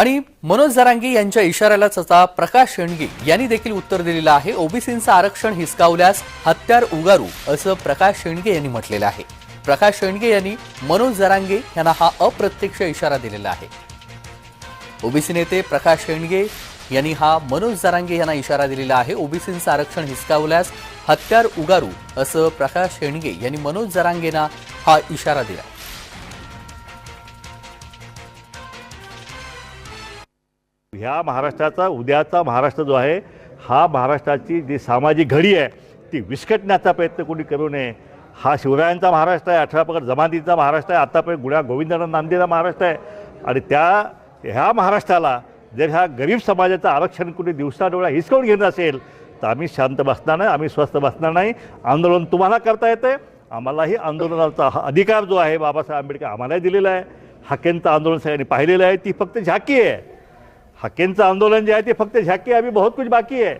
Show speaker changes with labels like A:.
A: आणि मनोज जरांगे यांच्या इशाऱ्यालाच आता प्रकाश शेंडगे यांनी देखील उत्तर दिलेलं आहे. ओबीसींचं आरक्षण हिसकावल्यास हत्यार उगारू असं प्रकाश शेंडगे यांनी म्हटलेलं आहे. प्रकाश शेंडगे यांनी मनोज जरांगे यांना हा अप्रत्यक्ष इशारा दिलेला आहे. ओबीसी नेते प्रकाश शेंडगे यांनी हा मनोज जरांगे यांना इशारा दिलेला आहे. ओबीसींचं आरक्षण हिसकावल्यास हत्यार उगारू असं प्रकाश शेंडगे यांनी मनोज जरांगेंना हा इशारा दिला.
B: ह्या महाराष्ट्राचा उद्याचा महाराष्ट्र जो आहे हा महाराष्ट्राची जी सामाजिक घडी आहे ती विस्कटण्याचा प्रयत्न कोणी करू नये. हा शिवरायांचा महाराष्ट्र आहे अठरा पगड जमातीचा महाराष्ट्र आहे आतापर्यंत गुण्या गोविंदांना नांदेला महाराष्ट्र आहे. आणि त्या ह्या महाराष्ट्राला जर ह्या गरीब समाजाचं आरक्षण कुणी दिवसा डोळा हिसकावून घेत असेल तर आम्ही शांत बसणार नाही आम्ही स्वस्थ बसणार नाही. आंदोलन तुम्हाला करता येते आम्हालाही आंदोलनाचा हा अधिकार जो आहे बाबासाहेब आंबेडकर आम्हालाही दिलेला आहे. हाकेंचं आंदोलन सगळ्यांनी पाहिलेलं आहे ती फक्त झाकी आहे. हकींचं आंदोलन जे आहे ते फक्त झाकी अभी बहुत कुछ बाकी आहे.